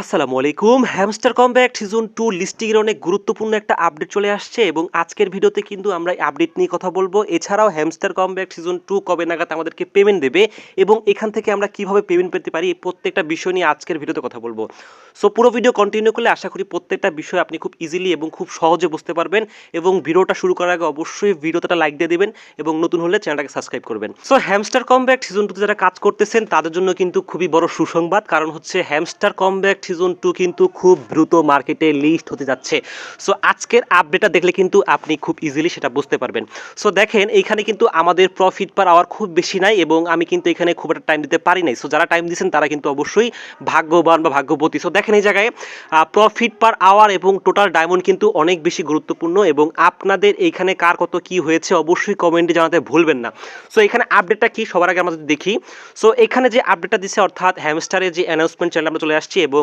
আসসালামু আলাইকুম। Hamster combat season two লিস্টিংয়ের অনেক গুরুত্বপূর্ণ একটা আপডেট চলে আসছে এবং আজকের ভিডিওতে কিন্তু আমরা এই আপডেট নিয়ে কথা বলব। এছাড়াও হ্যামস্টার কমব্যাক্ট সিজন টু কবে নাগাদ আমাদেরকে পেমেন্ট দেবে এবং এখান থেকে আমরা কীভাবে পেমেন্ট পেতে পারি প্রত্যেকটা বিষয় নিয়ে আজকের ভিডিওতে কথা বলব। সো পুরো ভিডিও কন্টিনিউ করলে আশা করি প্রত্যেকটা বিষয় আপনি খুব ইজিলি এবং খুব সহজে বুঝতে পারবেন এবং ভিডিওটা শুরু করার আগে অবশ্যই ভিডিওটা লাইক দিয়ে দেবেন এবং নতুন হলে চ্যানেলটাকে সাবস্ক্রাইব করবেন। সো হ্যামস্টার কমব্যাক্ট সিজন টুতে যারা কাজ করতেছেন তাদের জন্য কিন্তু খুবই বড় সুসংবাদ, কারণ হচ্ছে হ্যামস্টার কমব্যাক্ট সিজন টু কিন্তু খুব দ্রুত মার্কেটে লিস্ট হতে যাচ্ছে। সো আজকের আপডেটটা দেখলে কিন্তু আপনি খুব ইজিলি সেটা বুঝতে পারবেন। সো দেখেন এইখানে কিন্তু আমাদের প্রফিট পার আওয়ার খুব বেশি নাই এবং আমি কিন্তু এখানে খুব একটা টাইম দিতে পারি নাই। সো যারা টাইম দিচ্ছেন তারা কিন্তু অবশ্যই ভাগ্যবান বা ভাগ্যবতী। সো দেখেন এই জায়গায় প্রফিট পার আওয়ার এবং টোটাল ডায়মন্ড কিন্তু অনেক বেশি গুরুত্বপূর্ণ এবং আপনাদের এইখানে কার কত কি হয়েছে অবশ্যই কমেন্টে জানাতে ভুলবেন না। সো এখানে আপডেটটা কি? সবার আগে আমরা দেখি। সো এখানে যে আপডেটটা দিচ্ছে অর্থাৎ হ্যামস্টারের যে অ্যানাউন্সমেন্ট চ্যানেল আমরা চলে আসছি এবং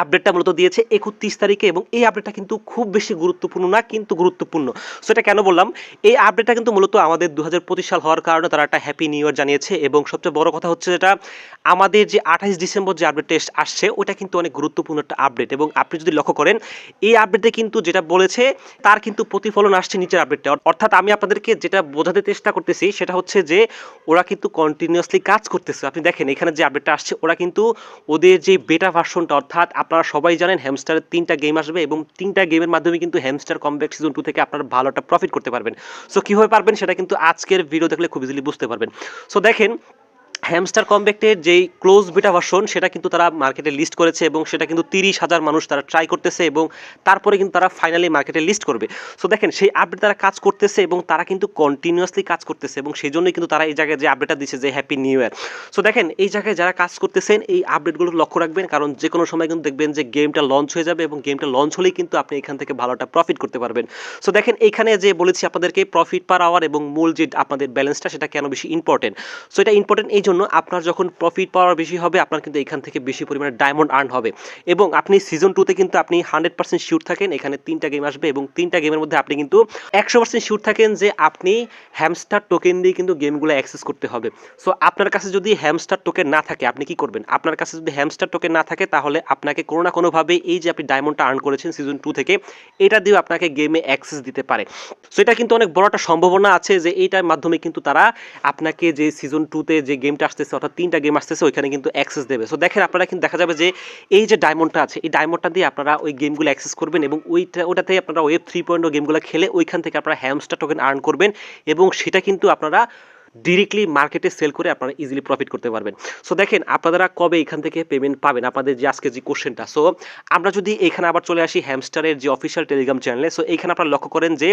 আপডেটটা মূলত দিয়েছে একত্রিশ তারিখে এবং এই আপডেটটা কিন্তু খুব বেশি গুরুত্বপূর্ণ না, কিন্তু গুরুত্বপূর্ণ। সো এটা কেন বললাম? এই আপডেটটা কিন্তু মূলত আমাদের দু হাজার পঁচিশ সাল হওয়ার কারণে তারা একটা হ্যাপি নিউ ইয়ার জানিয়েছে এবং সবচেয়ে বড় কথা হচ্ছে যেটা, আমাদের যে আঠাইশ ডিসেম্বর যে আপডেট টেস্ট আসছে, ওটা কিন্তু অনেক গুরুত্বপূর্ণ একটা আপডেট এবং আপনি যদি লক্ষ্য করেন, এই আপডেটে কিন্তু যেটা বলেছে, তার কিন্তু প্রতিফলন আসছে নিচের আপডেটটা অর্থাৎ আমি আপনাদেরকে যেটা বোঝাতে চেষ্টা করতেছি, সেটা হচ্ছে যে, ওরা কিন্তু কন্টিনিউয়াসলি কাজ করতেছে। আপনি দেখেন এখানে যে আপডেটটা আসছে, ওরা কিন্তু ওদের যে বেটা ভার্সনটা অর্থাৎ আপনারা সবাই জানেন হ্যামস্টারের তিনটা গেম আসবে এবং তিনটা গেমের মাধ্যমে কিন্তু হ্যামস্টার কমব্যাক সিজন টু থেকে আপনারা ভালো একটা প্রফিট করতে পারবেন। সো কীভাবে পারবেন সেটা কিন্তু আজকের ভিডিও দেখলে খুব ইজিলি বুঝতে পারবেন। সো দেখেন হ্যামস্টার কমব্যাক্টের যেই ক্লোজ বিটা ভার্সন সেটা কিন্তু তারা মার্কেটে লিস্ট করেছে এবং সেটা কিন্তু তিরিশ হাজার মানুষ তারা ট্রাই করতেছে এবং তারপরে কিন্তু তারা ফাইনালি মার্কেটে লিস্ট করবে। সো দেখেন, সেই আপডেট তারা কাজ করতেছে এবং তারা কিন্তু কন্টিনিউয়াসলি কাজ করতেছে এবং সেই জন্যই কিন্তু তারা এই জায়গায় যে আপডেটটা দিচ্ছে যে হ্যাপি নিউ ইয়ার সো দেখেন, এই জায়গায় যারা কাজ করতেছেন, এই আপডেটগুলো লক্ষ্য রাখবেন, কারণ যে কোনো সময় কিন্তু দেখবেন যে গেমটা লঞ্চ হয়ে যাবে এবং গেমটা লঞ্চ হলেই কিন্তু আপনি এখান থেকে ভালোটা প্রফিট করতে পারবেন। সো দেখেন, এখানে যে বলেছি আপনাদেরকে প্রফিট পার আওয়ার এবং মূল যে আপনাদের ব্যালেন্সটা সেটা কেন বেশি ইম্পর্টেন্ট সো এটা ইম্পর্টেন্ট এই জন্য আপনার যখন প্রফিট পাওয়ার বেশি হবে, আপনার কিন্তু এখান থেকে বেশি পরিমাণে ডায়মন্ড আর্ন হবে। এবং আপনি সিজন টুতে কিন্তু আপনি হান্ড্রেড পার্সেন্ট শিওর থাকেন, এখানে তিনটা গেম আসবে এবং তিনটা গেমের মধ্যে আপনি কিন্তু একশো পার্সেন্ট শিওর থাকেন যে আপনি হ্যামস্টার টোকেন দিয়ে কিন্তু গেমগুলো অ্যাক্সেস করতে হবে। সো আপনার কাছে যদি হ্যামস্টার টোকেন না থাকে, আপনি কি করবেন? আপনার কাছে যদি হ্যামস্টার টোকেন না থাকে, তাহলে আপনাকে কোনো না কোনোভাবে এই যে আপনি ডায়মন্ডটা আর্ন করেছেন সিজন টু থেকে, এটা দিয়েও আপনাকে গেমে অ্যাক্সেস দিতে পারে। সো এটা কিন্তু অনেক বড় একটা সম্ভাবনা আছে যে এইটার মাধ্যমে কিন্তু তারা আপনাকে যে সিজন টুতে যে গেমটা আসতেছে, অর্থাৎ তিনটা গেম আসতেছে, ওইখানে কিন্তু অ্যাক্সেস দেবে। সো দেখেন আপনারা কিন্তু দেখা যাবে যে এই যে ডায়মন্ডটা আছে, এই ডায়মন্ডটা দিয়ে আপনারা ওই গেমগুলো অ্যাক্সেস করবেন এবং ওইটা, ওটাতে আপনারা ওয়েব থ্রি পয়েন্ট গেমগুলো খেলে ওইখান থেকে আপনারা হ্যামস্টার টোকেন আর্ন করবেন এবং সেটা কিন্তু আপনারা ডিরেক্টলি মার্কেটে সেল করে আপনারা ইজিলি প্রফিট করতে পারবেন। সো দেখেন আপনারা কবে এখান থেকে পেমেন্ট পাবেন? আপনাদের যে আজকে যে কোশ্চেনটা সো আমরা যদি এখানে আবার চলে আসি হ্যামস্টারের যে অফিসিয়াল টেলিগ্রাম চ্যানেলে সো এখানে আপনারা লক্ষ্য করেন যে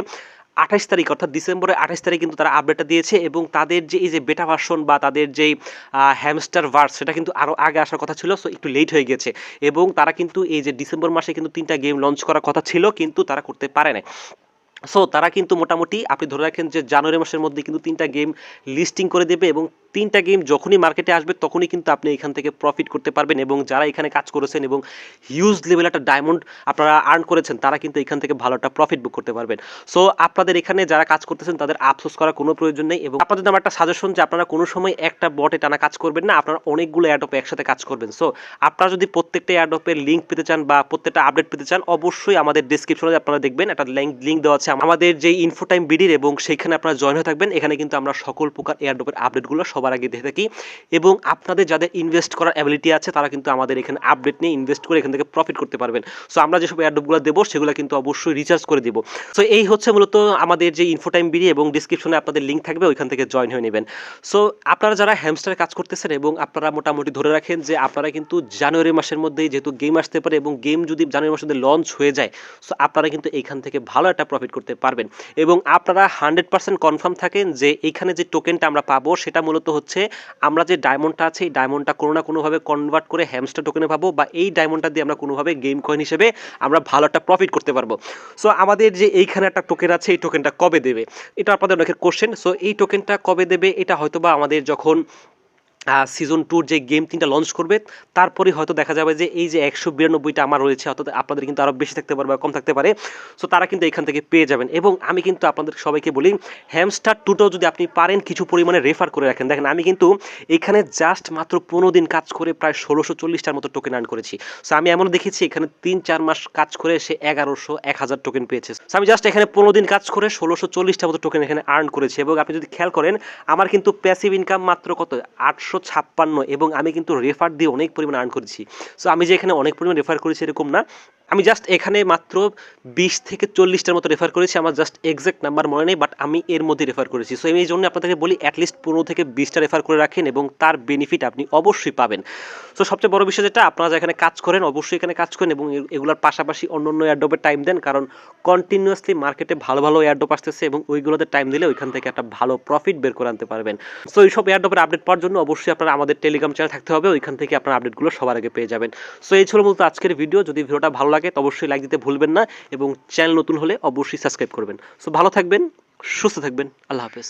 আঠাশ তারিখ, অর্থাৎ ডিসেম্বরের আঠাশ তারিখ কিন্তু তারা আপডেটটা দিয়েছে এবং তাদের যে এই যে বেটা ভার্সন বা তাদের যেই হ্যামস্টার ভার্স সেটা কিন্তু আরও আগে আসার কথা ছিল সো একটু লেট হয়ে গেছে। এবং তারা কিন্তু এই যে ডিসেম্বর মাসে কিন্তু তিনটা গেম লঞ্চ করার কথা ছিল, কিন্তু তারা করতে পারে না সো তারা কিন্তু মোটামুটি, আপনি ধরে রাখেন যে জানুয়ারি মাসের মধ্যে কিন্তু তিনটা গেম লিস্টিং করে দেবে এবং তিনটা গেম যখনই মার্কেটে আসবে, তখনই কিন্তু আপনি এখান থেকে প্রফিট করতে পারবেন এবং যারা এখানে কাজ করেছেন এবং হিউজ লেভেল একটা ডায়মন্ড আপনারা আর্ন করেছেন, তারা কিন্তু এখান থেকে ভালো একটা প্রফিট বুক করতে পারবেন। সো আপনাদের এখানে যারা কাজ করতেছেন, তাদের আফসোস করার কোনো প্রয়োজন নেই এবং আপনাদের আমার একটা সাজেশন যে আপনারা কোনো সময় একটা বটে টানা কাজ করবেন না, আপনারা অনেকগুলো অ্যাডপে একসাথে কাজ করবেন। সো আপনারা যদি প্রত্যেকটা অ্যাডপের লিঙ্ক পেতে চান বা প্রত্যেকটা আপডেট পেতে চান, অবশ্যই আমাদের ডিসক্রিপশনে আপনারা দেখবেন, একটা লিঙ্ক লিঙ্ক দেওয়া আছে। আমাদের যে ইনফো টাইম বিডির এবং সেইখানে আপনারা জয়েন হয়ে থাকবেন, এখানে কিন্তু আমরা সকল প্রকার এয়ারড্রপের আপডেটগুলো সবার আগে দেখে থাকি। এবং আপনাদের যাদের ইনভেস্ট করার অ্যাবিলিটি আছে, তারা কিন্তু আমাদের এখানে আপডেট নিয়ে ইনভেস্ট করে এখান থেকে প্রফিট করতে পারবেন। সো আমরা যেসব এয়ারড্রপগুলো দেবো, সেগুলো কিন্তু অবশ্যই রিচার্জ করে দেবো। সো এই হচ্ছে মূলত আমাদের যে ইনফো টাইম বিডি এবং ডিসক্রিপশনে আপনাদের লিঙ্ক থাকবে, ওইখান থেকে জয়েন হয়ে নেবেন। সো আপনারা যারা হ্যামস্টারে কাজ করতেছেন এবং আপনারা মোটামুটি ধরে রাখেন যে, আপনারা কিন্তু জানুয়ারি মাসের মধ্যেই যেহেতু গেম আসতে পারে এবং গেম যদি জানুয়ারি মাসের মধ্যে লঞ্চ হয়ে যায় সো আপনারা কিন্তু এইখান থেকে ভালো একটা প্রফিট করতে পারবেন। এবং আপনারা হান্ড্রেড পার্সেন্ট কনফার্ম থাকেন যে এইখানে যে টোকেনটা আমরা পাবো, সেটা মূলত হচ্ছে আমরা যে ডায়মন্ডটা আছে, এই ডায়মন্ডটা কোনো না কোনোভাবে কনভার্ট করে হ্যামস্টার টোকেনে পাবো বা এই ডায়মন্ডটা দিয়ে আমরা কোনোভাবে গেম কয়েন হিসেবে আমরা ভালো একটা প্রফিট করতে পারব। সো আমাদের যে এইখানে একটা টোকেন আছে, এই টোকেনটা কবে দেবে? এটা আপনাদের অনেকের কোশ্চেন সো এই টোকেনটা কবে দেবে? এটা হয়তো বা আমাদের যখন সিজন টুর যে গেম তিনটা লঞ্চ করবে তারপরে হয়তো দেখা যাবে যে এই যে একশো বিরানব্বইটা আমার রয়েছে, অর্থাৎ আপনাদের কিন্তু আরও বেশি থাকতে পারে বা কম থাকতে পারে। সো তারা কিন্তু এখান থেকে পেয়ে যাবেন। এবং আমি কিন্তু আপনাদের সবাইকে বলি হ্যামস্টার টুটাও যদি আপনি পারেন, কিছু পরিমাণে রেফার করে রাখেন। দেখেন, আমি কিন্তু এখানে জাস্ট মাত্র পনেরো দিন কাজ করে প্রায় ষোলোশো চল্লিশটার মতো টোকেন আর্ন করেছি। সো আমি এমন দেখেছি এখানে তিন চার মাস কাজ করে সে এগারোশো এক হাজার টোকেন পেয়েছে। সো আমি জাস্ট এখানে পনেরো দিন কাজ করে ষোলোশো চল্লিশটার মতো টোকেন এখানে আর্ন করেছি। এবং আপনি যদি খেয়াল করেন, আমার কিন্তু প্যাসিভ ইনকাম মাত্র কত? আটশো ছাপ্পান্ন এবং আমি কিন্তু রেফার দিয়ে অনেক পরিমাণ আর্ন করেছি। সো আমি যে এখানে অনেক পরিমাণ রেফার করেছি এরকম না। আমি জাস্ট এখানে মাত্র বিশ থেকে চল্লিশটার মতো রেফার করেছি, আমার জাস্ট এক্সাক্ট নাম্বার মনে নেই বাট আমি এর মধ্যে রেফার করেছি। সো এই জন্য আপনাদেরকে বলি অ্যাটলিস্ট পনেরো থেকে বিশটা রেফার করে রাখেন এবং তার বেনিফিট আপনি অবশ্যই পাবেন। সো সবচেয়ে বড় বিষয় যেটা, আপনারা যেখানে কাজ করেন, অবশ্যই এখানে কাজ করেন এবং এগুলোর পাশাপাশি অন্য অন্য এয়ারডপে টাইম দেন, কারণ কন্টিনিউয়াসলি মার্কেটে ভালো ভালো এয়ারডপ আসতেছে এবং ওইগুলোতে টাইম দিলে ওইখান থেকে একটা ভালো প্রফিট বের করে আনতে পারবেন। সো এইসব এয়ারডপের আপডেট পাওয়ার জন্য অবশ্যই আপনারা আমাদের টেলিগ্রাম চ্যানেল থাকতে হবে, ওইখান থেকে আপনার আপডেটগুলো সবার আগে পেয়ে যাবেন। সো এই ছিল মূলত আজকের ভিডিও যদি ভিডিওটা ভালো লাগে, তো অবশ্যই লাইক দিতে ভুলবেন না এবং চ্যানেল নতুন হলে অবশ্যই সাবস্ক্রাইব করবেন। সো ভালো থাকবেন, সুস্থ থাকবেন, আল্লাহ হাফেজ।